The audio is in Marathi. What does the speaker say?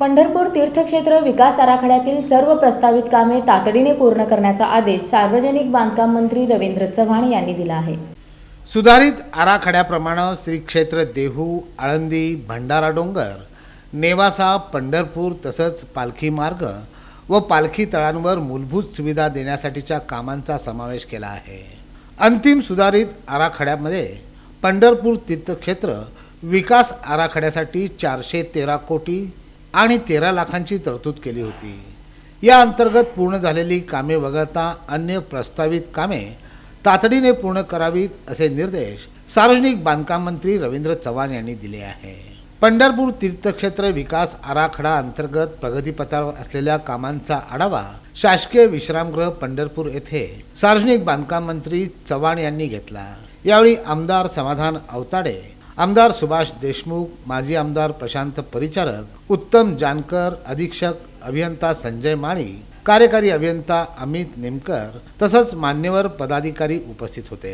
पंढरपूर तीर्थक्षेत्र विकास आराखड्यातील सर्व प्रस्तावित कामे तातडीने पूर्ण करण्याचा आदेश सार्वजनिक बांधकाम मंत्री रवींद्र चव्हाण यांनी दिला आहे. सुधारित आराखड्याप्रमाणे श्री क्षेत्र देहू आळंदी भंडारा डोंगर नेवासा पंढरपूर तसंच पालखी मार्ग व पालखी तळांवर मूलभूत सुविधा देण्यासाठीच्या कामांचा समावेश केला आहे. अंतिम सुधारित आराखड्यामध्ये पंढरपूर तीर्थक्षेत्र विकास आराखड्यासाठी चारशे तेरा कोटी आणि तेरा लाखांची तरतूद केली होती. या अंतर्गत पूर्ण झालेली कामे वगळता अन्य प्रस्तावित कामे तातडीने पूर्ण करावीत असे निर्देश सार्वजनिक बांधकाम मंत्री रवींद्र चव्हाण यांनी दिले आहे. पंढरपूर तीर्थक्षेत्र विकास आराखडा अंतर्गत प्रगतीपथावर असलेल्या कामांचा आढावा शासकीय विश्रामगृह पंढरपूर येथे सार्वजनिक बांधकाम मंत्री चव्हाण यांनी घेतला. यावेळी आमदार समाधान अवताडे आमदार सुभाष देशमुख माजी आमदार प्रशांत परिचारक उत्तम जानकर अधीक्षक अभियंता संजय माळी कार्यकारी अभियंता अमित नेमकर तसंच मान्यवर पदाधिकारी उपस्थित होते.